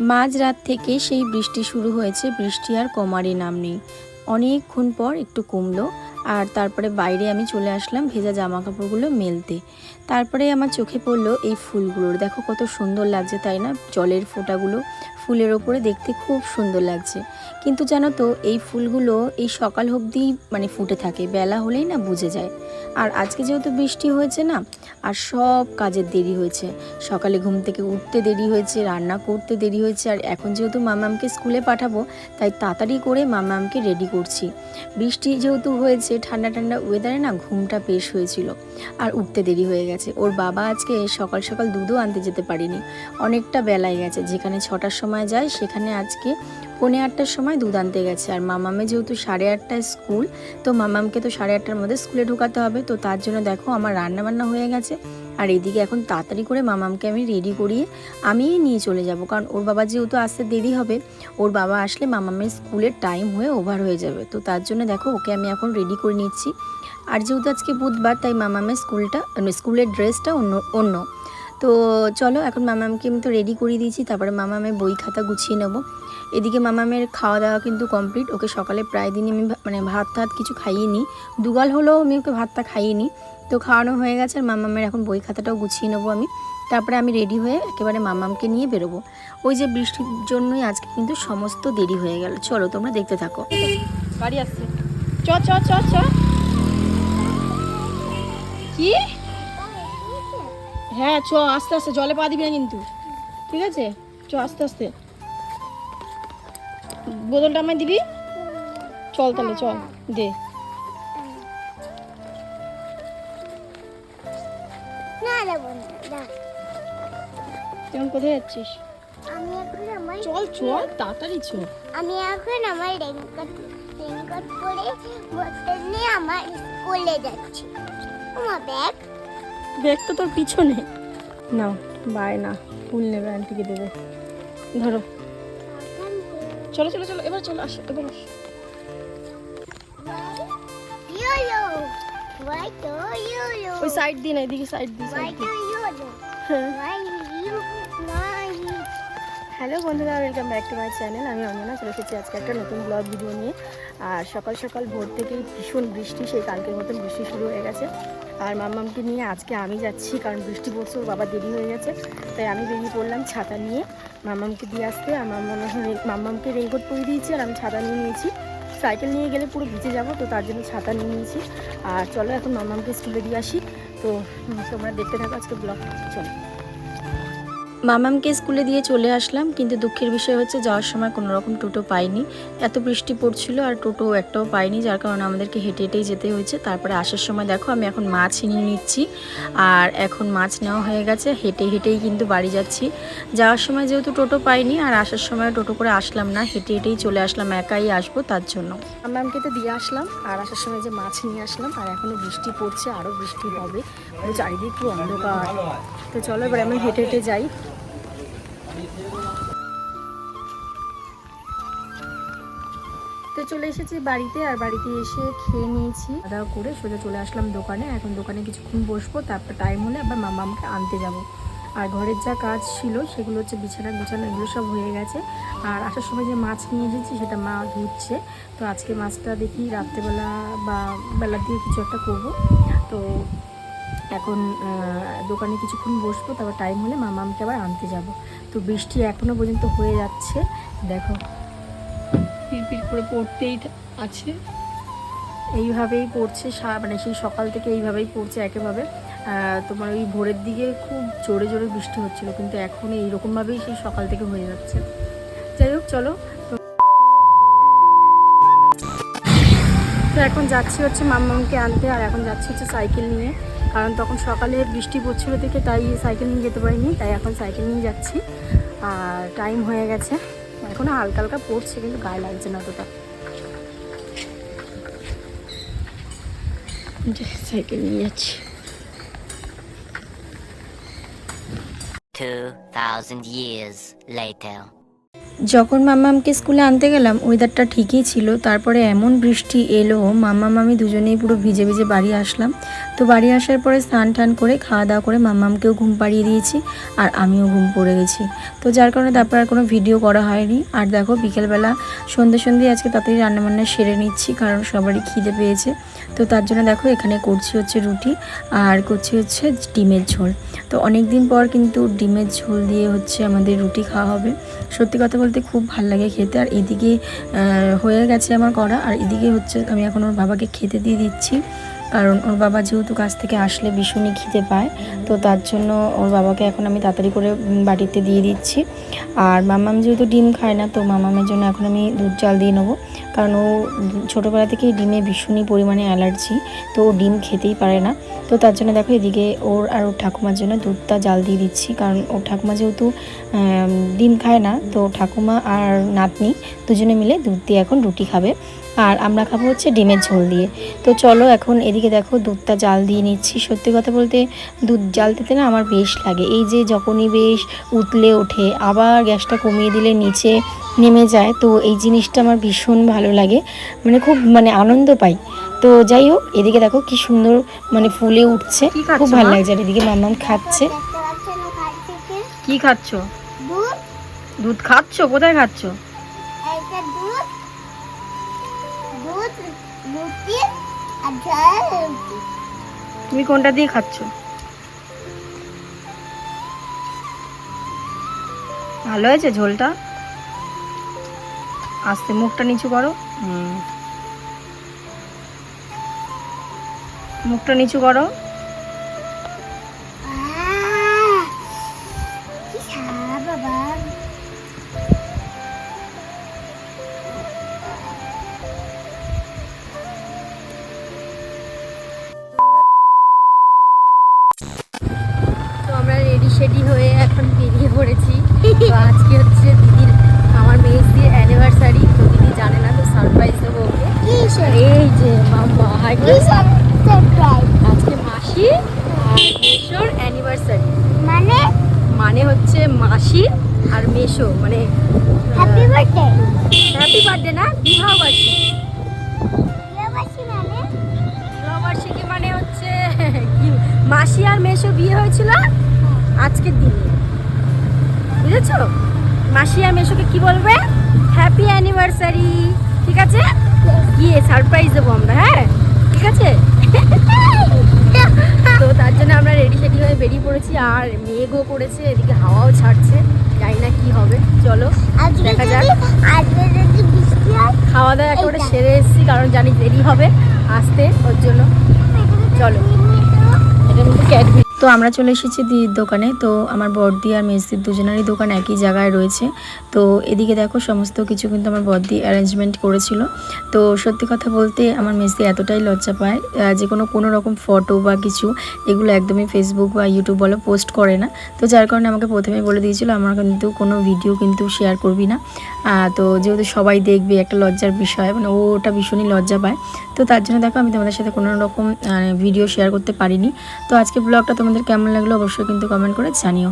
মাঝরাত থেকে সেই বৃষ্টি শুরু হয়েছে বৃষ্টি আর কমারই নাম নেই। অনেকক্ষণ পর একটু কমলো আর তারপরে বাইরে আমি চলে আসলাম ভেজা জামা কাপড়গুলো মেলতে। তারপরে আমার চোখে পড়ল এই ফুলগুলোর। দেখো কত সুন্দর লাগছে, তাই না? জলের ফোঁটাগুলো ফুলের ওপরে দেখতে খুব সুন্দর লাগছে। কিন্তু জানো তো, এই ফুলগুলো এই সকাল অবধি মানে ফুটে থাকে, বেলা হলেই না বুঝে যায়। আর আজকে যেহেতু বৃষ্টি হয়েছে না, আর সব কাজের দেরি হয়েছে। সকালে ঘুম থেকে উঠতে দেরি হয়েছে, রান্না করতে দেরি হয়েছে, আর এখন যেহেতু মামামকে স্কুলে পাঠাবো, তাই তাড়াতাড়ি করে মামামকে রেডি করছি। বৃষ্টি যেহেতু হয়েছে ঠান্ডা ঠান্ডা ওয়েদারে না ঘুমটা বেশ হয়েছিল। আর উঠতে দেরি হয়ে গেছে। ওর বাবা আজকে সকাল সকাল দুধও আনতে যেতে পারিনি। অনেকটা বেলায় গেছে। যেখানে ছটার সময় যায়, সেখানে আজকে পৌনে আটটার সময় দুধ আনতে গেছে। আর মামামে যেহেতু সাড়ে আটটায় স্কুল, তো মামামকে তো সাড়ে আটটার মধ্যে স্কুলে ঢোকাতে হবে। তো তার জন্য দেখো আমার রান্না বান্না হয়ে গেছে। আর এদিকে এখন তাড়াতাড়ি করে মামামকে আমি রেডি করিয়ে আমিই নিয়ে চলে যাব। কারণ ওর বাবা যেহেতু আসতে দেরি হবে, ওর বাবা আসলে মামামের স্কুলের টাইম হয়ে ওভার হয়ে যাবে। তো তার জন্য দেখো, ওকে আমি এখন রেডি করে নিচ্ছি। আর যেহেতু আজকে বুধবার, তাই মামামের স্কুলটা মানে স্কুলের ড্রেসটা অন্য অন্য। তো চলো, এখন মামামকে আমি তো রেডি করিয়ে দিয়েছি, তারপরে মামামের বই খাতা গুছিয়ে নেব। এদিকে মামামের খাওয়া দাওয়া কিন্তু কমপ্লিট ওকে সকালে প্রায় দিনই আমি মানে ভাত টাত কিছু খাইয়ে নিই দুগাল হলেও আমি ওকে ভাতটা খাইয়ে নিই তো খাওয়ানো হয়ে গেছে, আর মামামের এখন বই খাতাটাও গুছিয়ে নেব আমি। তারপরে আমি রেডি হয়ে একেবারে মামামকে নিয়ে বেরোবো। ওই যে বৃষ্টির জন্যই আজকে কিন্তু সমস্ত দেরি হয়ে গেল। চলো, তোমরা দেখতে থাকো। গাড়ি আসছে। চ চ চ চ। কি? হ্যাঁ চ আস্তে আস্তে জলে পা দিবি না কিন্তু। ঠিক আছে? চ আস্তে আস্তে। বোতলটা আমায় দিবি? চল তাহলে চল দে। না না না। এখন কোথায় যাচ্ছিস? আমি এখন আমার চল চল তাড়াতাড়ি চল আমি এখন আমার রেনকোট রেনকোট পরে বোতল নিয়ে আমার স্কুলে যাচ্ছি। আমার ব্যাগ। ব্যাগ তো তোর পিছনে। নাও বাই না ফুল নেবে আন্টিকে দেবে। ধরো। চলো চলো চলো এবার চলো আসো এবার আসো? ওই সাইড দিন এদিকে সাইড do? হ্যাঁ। হ্যালো বন্ধুরা welcome back to my channel আমি অঞ্জনা চলে এসেছি আজকে একটা নতুন ব্লগ ভিডিও নিয়ে। আর সকাল সকাল ভোর থেকেই ভীষণ বৃষ্টি সেই কালকের মতন বৃষ্টি শুরু হয়ে গেছে। আর মাম্মামকে নিয়ে আজকে আমি যাচ্ছি, কারণ বৃষ্টি পড়ছে, ওর বাবা দেরি হয়ে গেছে। তাই আমি বেরিয়ে পড়লাম ছাতা নিয়ে। মাম্মামকে দিয়ে আসতে আর রে- মাম্মামকে রেনকোট পরে দিয়েছি আর আমি ছাতা নিয়ে নিয়েছি। সাইকেল নিয়ে গেলে পুরো ভিজে যাব, তো তার জন্য ছাতা নিয়ে নিয়েছি। আর চলো এখন মাম্মামকে স্কুলে দিয়ে আসি। তো তোমরা দেখতে থাকো আজকে ব্লগ। চলো। মামামকে স্কুলে দিয়ে চলে আসলাম, কিন্তু দুঃখের বিষয় হচ্ছে যাওয়ার সময় কোনো রকম টোটো পাইনি। এত বৃষ্টি পড়ছিল আর টোটো একটাও পাইনি, যার কারণে আমাদেরকে হেঁটে হেঁটেই যেতে হয়েছে। তারপরে আসার সময় দেখো আমি এখন মাছ নিয়ে নিচ্ছি, আর এখন মাছ নেওয়া হয়ে গেছে। হেঁটে হেঁটেই কিন্তু বাড়ি যাচ্ছি। যাওয়ার সময় যেহেতু টোটো পাইনি আর আসার সময় টোটো করে আসলাম না, হেঁটে হেঁটেই চলে আসলাম, একাই আসব তার জন্য। মামামকে তো দিয়ে আসলাম, আর আসার সময় যে মাছ নিয়ে আসলাম, আর এখনও বৃষ্টি পড়ছে আরও বৃষ্টি হবে। পুরো চারিদিক পুরো অন্ধকার। তো চলো এবার আমি হেঁটে হেঁটে যাই। তো চলে এসেছি বাড়িতে, আর বাড়িতে এসে খেয়ে নিয়েছি। দাওয়া করে সোজা চলে আসলাম দোকানে। এখন দোকানে কিছুক্ষণ বসবো, তারপর টাইম হলে আবার মামা মামামকে আনতে যাব। আর ঘরের যা কাজ ছিল, সেগুলো হচ্ছে বিছানা গুছানো, এগুলো সব হয়ে গেছে। আর আসার সময় যে মাছ নিয়ে এসেছি, সেটা মা ধুচ্ছে। তো আজকে মাছটা দেখি রাত্রেবেলা বা বেলার দিয়ে কিছু একটা করব। তো এখন দোকানে কিছুক্ষণ বসবো তারপর টাইম হলে মামামকে আবার আনতে যাব। তো বৃষ্টি এখনও পর্যন্ত হয়ে যাচ্ছে দেখো। পিড়পিড় করে পড়তেই আছে। এইভাবেই পড়ছে মানে সেই সকাল থেকে এইভাবেই পড়ছে একেভাবে। তোমার ওই ভোরের দিকে খুব জোরে জোরে বৃষ্টি হচ্ছিল কিন্তু এখন এইরকমভাবেই সেই সকাল থেকে হয়ে যাচ্ছে। যাই হোক চলো। তো- তো এখন যাচ্ছি হচ্ছে মাম্মামকে আনতে আর এখন যাচ্ছি হচ্ছে সাইকেল নিয়ে। কারণ তখন সকালে বৃষ্টি পড়ছিল থেকে তাই সাইকেল নিয়ে যেতে পারিনি তাই এখন সাইকেল নিয়ে যাচ্ছি। আর টাইম হয়ে গেছে। এখনও হালকা হালকা পড়ছে কিন্তু গায়ে লাগছে না অতটা। সাইকেল নিয়ে যাচ্ছি। 2,000 years later. যখন মাম্মামকে স্কুলে আনতে গেলাম ওয়েদারটা ঠিকই ছিল। তারপরে এমন বৃষ্টি এলো মাম্মাম আমি দুজনেই পুরো ভিজে ভিজে বাড়ি আসলাম। তো বাড়ি আসার পরে স্নান টান করে, খাওয়া দাওয়া করে মাম্মামকেও ঘুম পাড়িয়ে দিয়েছি আর আমিও ঘুম পড়ে গেছি। তো যার কারণে তারপর আর কোনো ভিডিও করা হয়নি। আর দেখো, বিকেলবেলা সন্ধ্যে সন্ধ্যে আজকে তাড়াতাড়ি রান্নাবান্না সেরে নিচ্ছি, কারণ সবারই খিদে পেয়েছে। তো তার জন্য দেখো, এখানে করছি হচ্ছে রুটি আর করছি হচ্ছে ডিমের ঝোল। তো অনেক দিন পর কিন্তু ডিমের ঝোল দিয়ে হচ্ছে আমাদের রুটি খাওয়া হবে। সত্যি কথা বলতে খুব ভালো লাগে খেতে। আর এদিকে হয়ে গেছে আমার করা আর এদিকে হচ্ছে, আমি এখন ওর বাবাকে খেতে দিয়ে দিচ্ছি। কারণ ওর বাবা যেহেতু কাছ থেকে আসলে ভীষণই খিদে পায়, তো তার জন্য ওর বাবাকে এখন আমি তাড়াতাড়ি করে বাটিতে দিয়ে দিচ্ছি। আর মামাম যেহেতু ডিম খায় না, তো মামামের জন্য এখন আমি দুধ জাল দিয়ে নেব। কারণ ও ছোটোবেলা থেকেই ডিমে ভীষণই পরিমাণে অ্যালার্জি, তো ও ডিম খেতেই পারে না। তো তার জন্য দেখো এদিকে ওর আর ওর ঠাকুমার জন্য দুধটা জাল দিয়ে দিচ্ছি। কারণ ওর ঠাকুমা যেহেতু ডিম খায় না, তো ঠাকুমা আর নাতনি দুজনে মিলে দুধ দিয়ে এখন রুটি খাবে। আর আমরা খাব হচ্ছে ডিমের ঝোল দিয়ে। তো চলো এখন এদিকে দেখো দুধটা জাল দিয়ে নিচ্ছি। সত্যি কথা বলতে দুধ জাল দিতে না আমার বেশ লাগে। এই যে যখনই বেশ উতলে ওঠে আবার গ্যাসটা কমিয়ে দিলে নিচে নেমে যায় তো এই জিনিসটা আমার ভীষণ ভালো লাগে। মানে খুব মানে আনন্দ পাই। তো যাই হোক এদিকে দেখো কি সুন্দর মানে ফুলে উঠছে। খুব ভালো? লাগছে আর এদিকে মামাম খাচ্ছে। কি খাচ্ছ? দুধ। দুধ খাচ্ছ? কোথায় খাচ্ছ? তুমি কোনটা দিয়ে খাচ্ছ? ভালো হয়েছে ঝোলটা? আস্তে মুখটা নিচু করো। হুম। মুখটা নিচু করো। রেডি হয়ে এখন বেরিয়ে পড়েছি। তো আজকে হচ্ছে দিদির আমার মেয়ের দিয়ে অ্যানিভার্সারি তো দিদি জানে না তো সারপ্রাইজ দেবো ওকে। এই যে মাম্মা আজকে মাসি আর মেশোর অ্যানিভার্সারি মানে? মানে হচ্ছে মাসি আর মেশো মানে হ্যাপি বার্থডে হ্যাপি বার্থডে না বিবাহবার্ষিকী। বিয়েবাসী মানে? বিবাহবার্ষিকী মানে হচ্ছে মাসি আর মেশো বিয়ে হয়েছিল আজকের দিনে। বুঝেছ? মাসি আর মেশোকে কি বলবে? হ্যাপি অ্যানিভার্সারি ঠিক আছে? গিয়ে সারপ্রাইজ দেবো আমরা হ্যাঁ? ঠিক আছে? তো তার জন্য আমরা রেডি সেডি হয়ে বেরিয়ে পড়েছি। আর মেঘও করেছে এদিকে হাওয়াও ছাড়ছে। জানি না কি হবে। চলো দেখা যাক। খাওয়া দাওয়া একেবারে। সেরে এসেছি কারণ জানি দেরি হবে আসতে ওর জন্য। চলো। এটা কিন্তু ক্যাডবেরি তো আমরা চলে এসেছি দিদির দোকানে। তো আমার বর্দি আর মেসদির দুজনেরই দোকান একই জায়গায় রয়েছে। তো এদিকে দেখো সমস্ত কিছু কিন্তু আমার বর্দি অ্যারেঞ্জমেন্ট করেছিল। তো সত্যি কথা বলতে আমার মেসদি এতটাই লজ্জা পায় যে কোনো কোনো রকম ফটো বা কিছু এগুলো একদমই ফেসবুক বা ইউটিউব বলো পোস্ট করে না। তো যার কারণে আমাকে প্রথমেই বলে দিয়েছিল, আমার কিন্তু কোনো ভিডিও কিন্তু শেয়ার করবি না। তো যেহেতু সবাই দেখবে একটা লজ্জার বিষয় মানে ওটা ভীষণই লজ্জা পায়। তো তার জন্য দেখো আমি তোমাদের সাথে কোনো রকম ভিডিও শেয়ার করতে পারিনি। তো আজকে ব্লগটা তোমাদের কেমন লাগল অবশ্যই কিন্তু কমেন্ট করে জানিও।